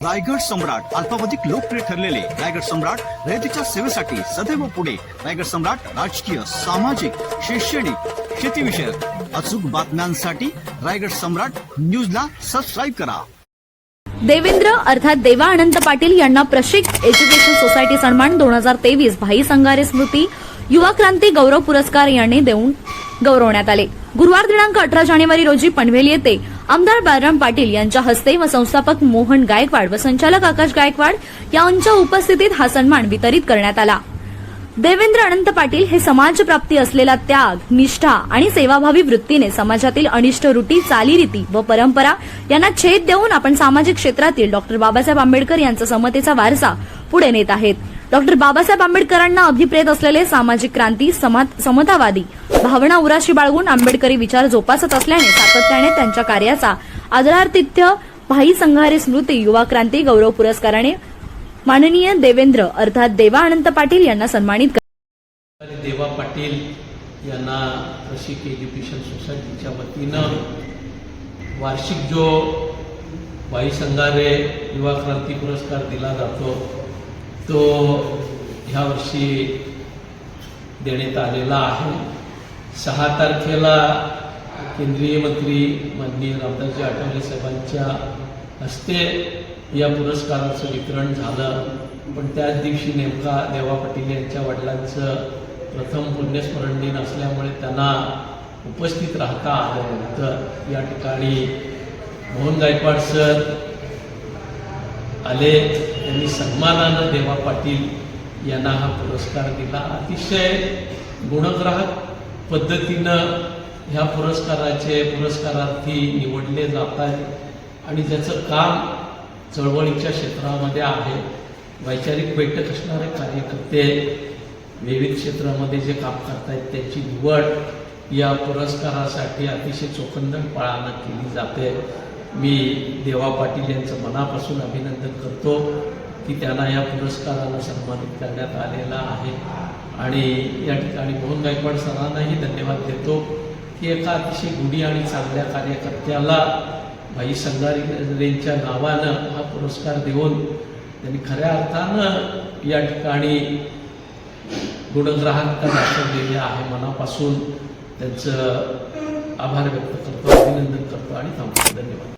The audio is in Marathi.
रायगड सम्राट अल्पावधिक लोकप्रिय ठरलेले रायगड सम्राट रयतेच्या सेवेसाठी सदैव पुढे. रायगड सम्राट राजकीय सामाजिक शैक्षणिक शेतीविषयक अचूक बातम्यांसाठी रायगड सम्राट न्यूजला सबस्क्राईब करा. देवेंद्र अर्थात देवा अनंत पाटील यांना प्रशिक एज्युकेशन सोसायटी सन्मान दोन हजार तेवीस भाई संगारे स्मृती युवा क्रांती गौरव पुरस्कार यांनी देऊन गौरवण्यात आले. गुरुवार दिनांक अठरा जानेवारी रोजी पनवेल येथे आमदार बालराम पाटील यांच्या हस्ते व संस्थापक मोहन गायकवाड व संचालक आकाश गायकवाड यांच्या उपस्थितीत हा सन्मान वितरित करण्यात आला. देवेंद्र अनंत पाटील हे समाजप्राप्ती असलेला त्याग निष्ठा आणि सेवाभावी वृत्तीने समाजातील अनिष्ट रुटी चालीरीती व परंपरा यांना छेद देऊन आपण सामाजिक क्षेत्रातील डॉक्टर बाबासाहेब आंबेडकर यांचा समतेचा वारसा पुढे नेत आहेत. डॉक्टर बाबासाहेब आंबेडकरांना अभिप्रेत असलेले सामाजिक क्रांती समतावादी. भावना उराशी बाळगून आंबेडकरी विचार जोपासत असल्याने सातत्याने त्यांच्या कार्याचा आदरार्थित्य भाई संघारे स्मृती युवा क्रांती गौरव पुरस्काराने माननीय देवेंद्र अर्थात देवा अनंत पाटील यांना सन्मानित देवा पाटील यांना रसिक एज्युकेशन सोसायटीच्या वतीनं वार्षिक जो भाई संघारे युवा क्रांती पुरस्कार दिला जातो तो ह्या वर्षी देण्यात आलेला आहे. सहा तारखेला केंद्रीय मंत्री माननीय रामदासजी आठवले साहेबांच्या हस्ते या पुरस्काराचं वितरण झालं. पण त्याच दिवशी नेमका देवा पाटील यांच्या वडिलांचं प्रथम पुण्यस्मरण दिन असल्यामुळे त्यांना उपस्थित राहता आलं नव्हतं. या ठिकाणी मोहन गायकवाड सर आले. त्यांनी सन्मानानं देवा पाटील यांना हा पुरस्कार दिला. अतिशय गुणग्राहक पद्धतीनं ह्या पुरस्काराचे पुरस्कारार्थी निवडले जात आहेत आणि ज्याचं काम चळवळीच्या क्षेत्रामध्ये आहे. वैचारिक बैठक असणारे कार्यकर्ते विविध क्षेत्रामध्ये जे काम करतायत त्यांची निवड या पुरस्कारासाठी अतिशय चोखंदळपणानं केली जाते. मी देवा पाटील यांचं मनापासून अभिनंदन करतो की त्यांना या पुरस्कारानं सन्मानित करण्यात आलेला आहे. आणि या ठिकाणी मोहन गायकवाड सरांनाही धन्यवाद देतो की एका अतिशय गुढी आणि चांगल्या कार्यकर्त्याला भाई संगारेंच्या नावानं हा पुरस्कार देऊन त्यांनी खऱ्या अर्थानं या ठिकाणी गुणग्राहकता दाखवलेली आहे मनापासून. त्यांचं आभार व्यक्त करतो अभिनंदन करतो आणि थांबतो. धन्यवाद.